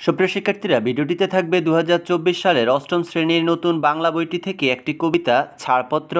সুপ্রিয় শিক্ষার্থীরা, ভিডিওটিতে থাকবে দু হাজার চব্বিশ সালের অষ্টম শ্রেণির নতুন বাংলা বইটি থেকে একটি কবিতা, ছাড়পত্র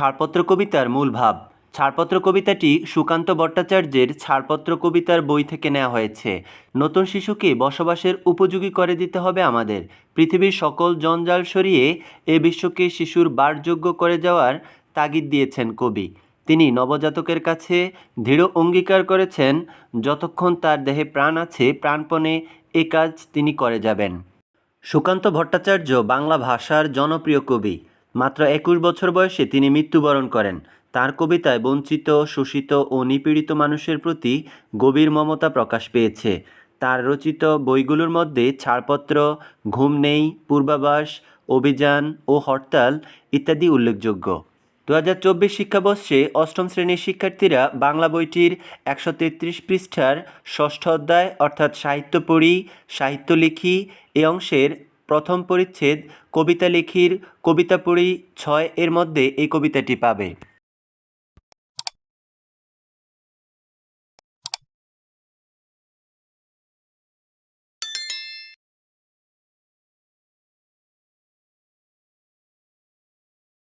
ছাড়পত্র কবিতার মূল ভাব। ছাড়পত্র কবিতাটি সুকান্ত ভট্টাচার্যের ছাড়পত্র কবিতার বই থেকে নেওয়া হয়েছে। নতুন শিশুকে বসবাসের উপযোগী করে দিতে হবে আমাদের। পৃথিবীর সকল জঞ্জাল সরিয়ে এ বিশ্বকে শিশুর বারযোগ্য করে যাওয়ার তাগিদ দিয়েছেন কবি। তিনি নবজাতকের কাছে দৃঢ় অঙ্গীকার করেছেন, যতক্ষণ তার দেহে প্রাণ আছে, প্রাণপণে এ কাজ তিনি করে যাবেন। সুকান্ত ভট্টাচার্য বাংলা ভাষার জনপ্রিয় কবি। মাত্র একুশ বছর বয়সে তিনি মৃত্যুবরণ করেন। তার কবিতায় বঞ্চিত, শোষিত ও নিপীড়িত মানুষের প্রতি গভীর মমতা প্রকাশ পেয়েছে। তার রচিত বইগুলোর মধ্যে ছাড়পত্র, ঘুম নেই, পূর্বাভাস, অভিযান ও হরতাল ইত্যাদি উল্লেখযোগ্য। দু হাজার চব্বিশ শিক্ষাবর্ষে অষ্টম শ্রেণির শিক্ষার্থীরা বাংলা বইটির একশো তেত্রিশ পৃষ্ঠার ষষ্ঠ অধ্যায় অর্থাৎ সাহিত্য পড়ি, সাহিত্য লিখি এ অংশের প্রথম পরিচ্ছেদ কবিতা লিখির কবিতা পড়ি ছয় এর মধ্যে এই কবিতাটি পাবে।